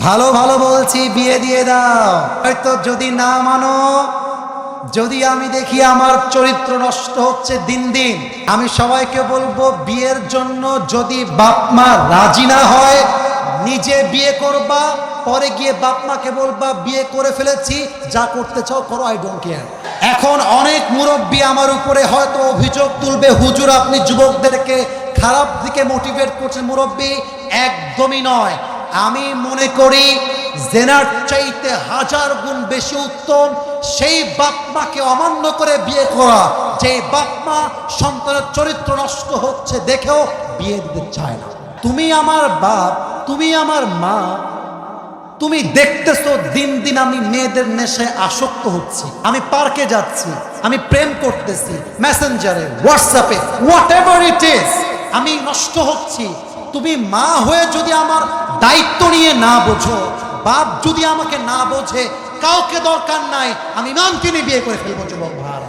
ভালো ভালো বলছি, বিয়ে দিয়ে দাও। হয়তো যদি না মানো, যদি আমি দেখি আমার চরিত্র নষ্ট হচ্ছে দিন দিন, আমি সবাইকে বলব, বিয়ের জন্য যদি বাপ মা রাজি না হয়, নিজে বিয়ে করবা, পরে গিয়ে বাপ মাকে বলবা, বিয়ে করে ফেলেছি, যা করতে চাও করো আই ডোন্ট কেয়ার এখন অনেক মুরব্বী আমার উপরে হয়তো অভিযোগ তুলবে, হুজুর, আপনি যুবকদেরকে খারাপ দিকে মোটিভেট করছেন মুরব্বী। একদমই নয়। আমি মনে করি জেনার চাইতে হাজার গুণ বেশি উত্তম সেই বাপমাকে অমান্য করে বিয়ে করা। যে বাপমা সন্তানের চরিত্র নষ্ট হচ্ছে দেখেও বিয়ে দিতে চায় না। তুমি আমার বাপ, তুমি আমার মা, তুমি দেখতেছো দিন দিন আমি মেয়েদের নেশায় আসক্ত হচ্ছি। আমি পার্কে যাচ্ছি, আমি প্রেম করতেছি, মেসেঞ্জারে, হোয়াটসঅ্যাপে হোয়াট এভার ইট ইজ আমি নষ্ট হচ্ছি। তুমি মা হয়ে যদি আমার দায়িত্ব নিয়ে না বোঝো। বাপ যদি আমাকে না বোঝে, কাউকে দরকার নাই, আমি নাম কিনে বিয়ে করে ফেলব, যুবক ভাড়া